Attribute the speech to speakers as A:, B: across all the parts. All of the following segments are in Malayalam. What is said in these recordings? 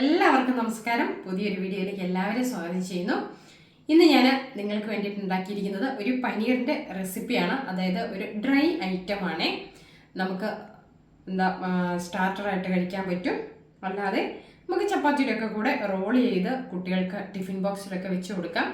A: എല്ലാവർക്കും നമസ്കാരം. പുതിയൊരു വീഡിയോയിലേക്ക് എല്ലാവരെയും സ്വാഗതം ചെയ്യുന്നു. ഇന്ന് ഞാൻ നിങ്ങൾക്ക് വേണ്ടിയിട്ട് ഉണ്ടാക്കിയിരിക്കുന്നത് ഒരു പനീറിന്റെ റെസിപ്പിയാണ്. അതായത് ഒരു ഡ്രൈ ഐറ്റമാണ് നമുക്ക് എന്താ സ്റ്റാർട്ടറായിട്ട് കഴിക്കാൻ പറ്റും. അല്ലാതെ നമുക്ക് ചപ്പാത്തിയിലൊക്കെ കൂടെ റോൾ ചെയ്ത് കുട്ടികൾക്ക് ടിഫിൻ ബോക്സിലൊക്കെ വെച്ച് കൊടുക്കാം.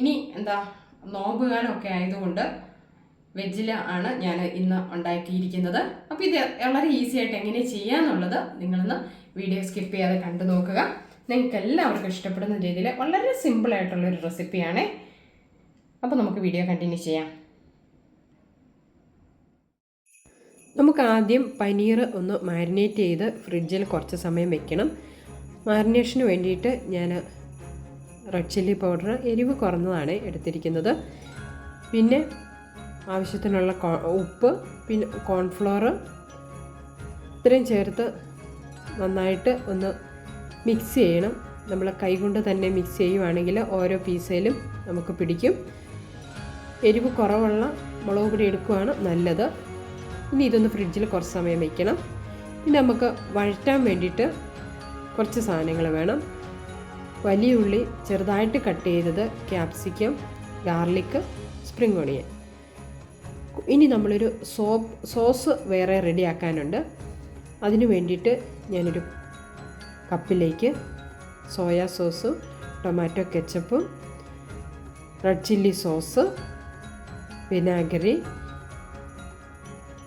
A: ഇനി എന്താ നോമ്പുകാലമൊക്കെ ആയതുകൊണ്ട് വെജിൽ ആണ് ഞാൻ ഇന്ന് ഉണ്ടാക്കിയിരിക്കുന്നത്. അപ്പോൾ ഇത് വളരെ ഈസി ആയിട്ട് എങ്ങനെ ചെയ്യാന്നുള്ളത് നിങ്ങളൊന്ന് വീഡിയോ സ്കിപ്പ് ചെയ്യാതെ കണ്ടു നോക്കുക. നിങ്ങൾക്ക് എല്ലാവർക്കും ഇഷ്ടപ്പെടുന്ന രീതിയിൽ വളരെ സിമ്പിൾ ആയിട്ടുള്ളൊരു റെസിപ്പിയാണ് അപ്പോൾ നമുക്ക് വീഡിയോ കണ്ടിന്യൂ ചെയ്യാം. നമുക്ക് ആദ്യം പനീർ ഒന്ന് മാരിനേറ്റ് ചെയ്ത് ഫ്രിഡ്ജിൽ കുറച്ച് സമയം വെക്കണം. മാരിനേഷന് വേണ്ടിയിട്ട് ഞാൻ റെഡ് ചില്ലി പൗഡർ എരിവ് കുറഞ്ഞതാണ് എടുത്തിരിക്കുന്നത്. പിന്നെ ആവശ്യത്തിനുള്ള ഉപ്പ് പിന്നെ കോൺഫ്ലോർ ഇത്രയും ചേർത്ത് നന്നായിട്ട് ഒന്ന് മിക്സ് ചെയ്യണം. നമ്മൾ കൈകൊണ്ട് തന്നെ മിക്സ് ചെയ്യുവാണെങ്കിൽ ഓരോ പീസയിലും നമുക്ക് പിടിക്കും. എരിവ് കുറവുള്ള മുളക് പൊടി എടുക്കുകയാണ് നല്ലത്. ഇനി ഇതൊന്ന് ഫ്രിഡ്ജിൽ കുറച്ച് സമയം വയ്ക്കണം ഇനി നമുക്ക് വഴറ്റാൻ വേണ്ടിയിട്ട് കുറച്ച് സാധനങ്ങൾ വേണം. വലിയ ഉള്ളി ചെറുതായിട്ട് കട്ട് ചെയ്തത് ക്യാപ്സിക്കം ഗാർലിക് സ്പ്രിംഗ് ഓണിയൻ ഇനി നമ്മളൊരു സോപ്പ് സോസ് വേറെ റെഡിയാക്കാനുണ്ട് അതിന് വേണ്ടിയിട്ട് ഞാനൊരു കപ്പിലേക്ക് soya sauce tomato ketchup red chilli sauce വിനാഗിരി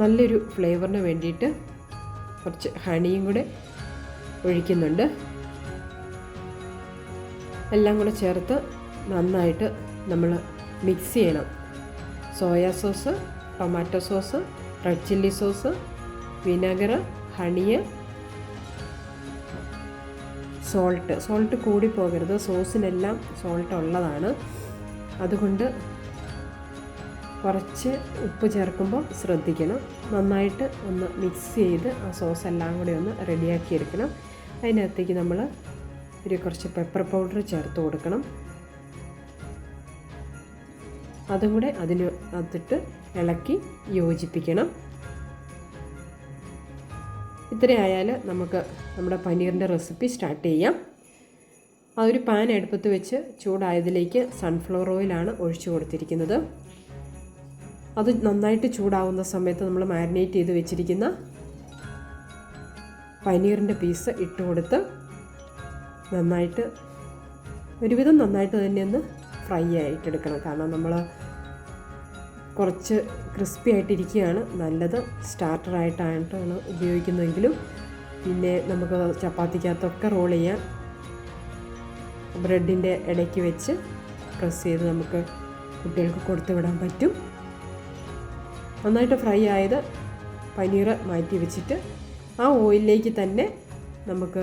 A: നല്ലൊരു ഫ്ലേവറിന് വേണ്ടിയിട്ട് കുറച്ച് ഹണിയും കൂടെ ഒഴിക്കുന്നുണ്ട്. എല്ലാം കൂടെ ചേർത്ത് നന്നായിട്ട് നമ്മൾ മിക്സ് ചെയ്യണം. Soya sauce tomato sauce red chilli sauce vinegar ഹണിയ് salt salt കൂടി പോകരുത്. സോസിനെല്ലാം സോൾട്ട് ഉള്ളതാണ്. അതുകൊണ്ട് കുറച്ച് ഉപ്പ് ചേർക്കുമ്പോൾ ശ്രദ്ധിക്കണം. നന്നായിട്ട് ഒന്ന് മിക്സ് ചെയ്ത് ആ സോസ് എല്ലാം കൂടി ഒന്ന് റെഡിയാക്കിയെടുക്കണം അതിനകത്തേക്ക് നമ്മൾ ഒരു കുറച്ച് പെപ്പർ പൗഡർ ചേർത്ത് കൊടുക്കണം. അതും കൂടെ അതിന് അത്തിട്ട് ഇളക്കി യോജിപ്പിക്കണം. ഇത്രയായാൽ നമുക്ക് നമ്മുടെ പനീറിന്റെ റെസിപ്പി സ്റ്റാർട്ട് ചെയ്യാം. ആ ഒരു പാൻ എടുപ്പത്ത് വെച്ച് ചൂടായതിലേക്ക് സൺഫ്ലവർ ഓയിലാണ് ഒഴിച്ചു കൊടുത്തിരിക്കുന്നത്. അത് നന്നായിട്ട് ചൂടാവുന്ന സമയത്ത് നമ്മൾ മാരിനേറ്റ് ചെയ്ത് വെച്ചിരിക്കുന്ന പനീറിന്റെ പീസ് ഇട്ട് കൊടുത്ത് നന്നായിട്ട് ഒരുവിധം നന്നായിട്ട് തന്നെ ഒന്ന് ഫ്രൈ ആയിട്ടെടുക്കണം. കാരണം നമ്മൾ കുറച്ച് ക്രിസ്പി ആയിട്ടിരിക്കുകയാണ്. നല്ലത് സ്റ്റാർട്ടറായിട്ടായിട്ടാണ് ഉപയോഗിക്കുന്നതെങ്കിലും പിന്നെ നമുക്ക് ചപ്പാത്തിക്കകത്തൊക്കെ റോൾ ചെയ്യാം. ബ്രെഡിന്റെ ഇടയ്ക്ക് വെച്ച് പ്രസ് ചെയ്ത് നമുക്ക് കുട്ടികൾക്ക് കൊടുത്തു വിടാൻ പറ്റും. നന്നായിട്ട് ഫ്രൈ ആയത് പനീർ മാറ്റി വെച്ചിട്ട് ആ ഓയിലിലേക്ക് തന്നെ നമുക്ക്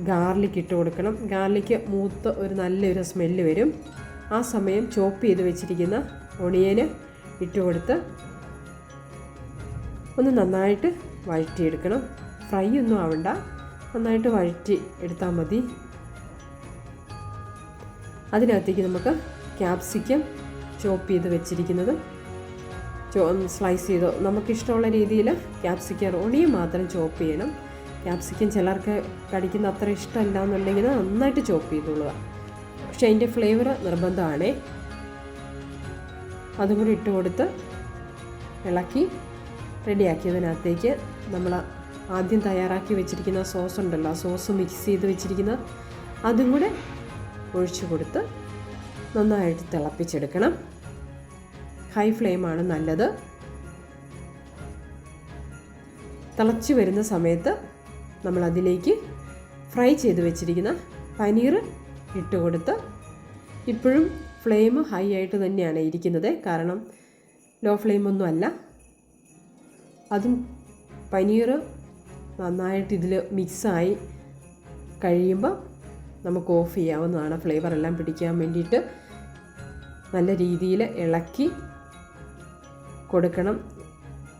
A: ഗാർലിക് ഇട്ട് കൊടുക്കണം. ഗാർലിക്ക് മൂത്ത് ഒരു നല്ലൊരു സ്മെല്ല് വരും. ആ സമയം ചോപ്പ് ചെയ്ത് വെച്ചിരിക്കുന്ന ഒണിയന് ഇട്ട് കൊടുത്ത് ഒന്ന് നന്നായിട്ട് വഴറ്റിയെടുക്കണം. ഫ്രൈ ഒന്നും ആവണ്ട. നന്നായിട്ട് വഴറ്റി എടുത്താൽ മതി. അതിനകത്തേക്ക് നമുക്ക് ക്യാപ്സിക്കം ചോപ്പ് ചെയ്ത് വെച്ചിരിക്കുന്നത് സ്ലൈസ് ചെയ്തോ. നമുക്കിഷ്ടമുള്ള രീതിയിൽ ക്യാപ്സിക്കം ഒണിയും മാത്രം ചോപ്പ് ചെയ്യണം. ക്യാപ്സിക്കം ചിലർക്ക് കടിക്കുന്ന അത്ര ഇഷ്ടമല്ല എന്നുണ്ടെങ്കിൽ നന്നായിട്ട് ചോപ്പ് ചെയ്തോളുക. പക്ഷെ അതിന്റെ ഫ്ലേവർ നിർബന്ധമാണ്. അതും കൂടി ഇട്ട് കൊടുത്ത് ഇളക്കി റെഡിയാക്കിയതിനകത്തേക്ക് നമ്മൾ ആദ്യം തയ്യാറാക്കി വെച്ചിരിക്കുന്ന സോസ് ഉണ്ടല്ലോ ആ സോസ് മിക്സ് ചെയ്ത് വെച്ചിരിക്കുന്ന അതും കൂടെ ഒഴിച്ചു കൊടുത്ത് നന്നായിട്ട് തിളപ്പിച്ചെടുക്കണം. ഹൈ ഫ്ലെയിമാണ് നല്ലത്. തിളച്ച് വരുന്ന സമയത്ത് നമ്മൾ അതിലേക്ക് ഫ്രൈ ചെയ്ത് വെച്ചിരിക്കുന്ന പനീർ ഇട്ട് കൊടുത്ത് ഇപ്പോഴും ഫ്ലെയിം ഹൈ ആയിട്ട് തന്നെയാണ് ഇരിക്കുന്നത്. കാരണം ലോ ഫ്ലെയിമൊന്നും അല്ല. അതും പനീർ നന്നായിട്ട് ഇതിൽ മിക്സായി കഴിയുമ്പോൾ നമുക്ക് ഓഫ് ചെയ്യാവുന്നതാണ്. ഫ്ലേവർ എല്ലാം പിടിക്കാൻ വേണ്ടിയിട്ട് നല്ല രീതിയിൽ ഇളക്കി കൊടുക്കണം.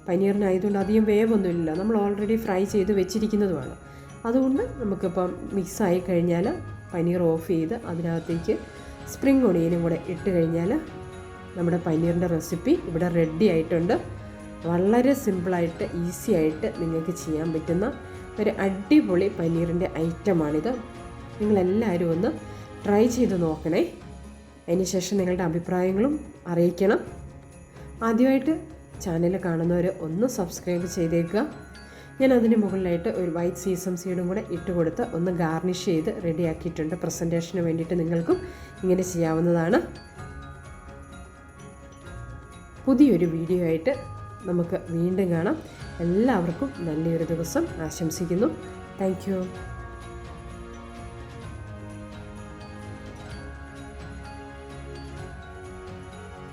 A: പനീറിനായതുകൊണ്ട് അധികം വേവൊന്നുമില്ല നമ്മൾ ഓൾറെഡി ഫ്രൈ ചെയ്ത് വെച്ചിരിക്കുന്നതുമാണ്. അതുകൊണ്ട് നമുക്കിപ്പം മിക്സായി കഴിഞ്ഞാൽ പനീർ ഓഫ് ചെയ്ത് അതിനകത്തേക്ക് സ്പ്രിംഗ് ഒണിയനും കൂടെ ഇട്ട് കഴിഞ്ഞാൽ നമ്മുടെ പനീറിന്റെ റെസിപ്പി ഇവിടെ റെഡി ആയിട്ടുണ്ട്. വളരെ സിമ്പിളായിട്ട് ഈസി ആയിട്ട് നിങ്ങൾക്ക് ചെയ്യാൻ പറ്റുന്ന ഒരു അടിപൊളി പനീറിന്റെ ഐറ്റമാണിത്. നിങ്ങളെല്ലാവരും ഒന്ന് ട്രൈ ചെയ്ത് നോക്കണേ. അതിനുശേഷം നിങ്ങളുടെ അഭിപ്രായങ്ങളും അറിയിക്കണം. ആദ്യമായിട്ട് ചാനൽ കാണുന്നവർ ഒന്ന് സബ്സ്ക്രൈബ് ചെയ്തേക്കുക. ഞാൻ അതിന് മുകളിലായിട്ട് ഒരു വൈറ്റ് സീസം സീഡും കൂടെ ഇട്ട് കൊടുത്ത് ഒന്ന് ഗാർണിഷ് ചെയ്ത് റെഡിയാക്കിയിട്ടുണ്ട് പ്രസന്റേഷന് വേണ്ടിയിട്ട് നിങ്ങൾക്കും ഇങ്ങനെ ചെയ്യാവുന്നതാണ്. പുതിയൊരു വീഡിയോ ആയിട്ട് നമുക്ക് വീണ്ടും കാണാം. എല്ലാവർക്കും നല്ലൊരു ദിവസം ആശംസിക്കുന്നു. Thank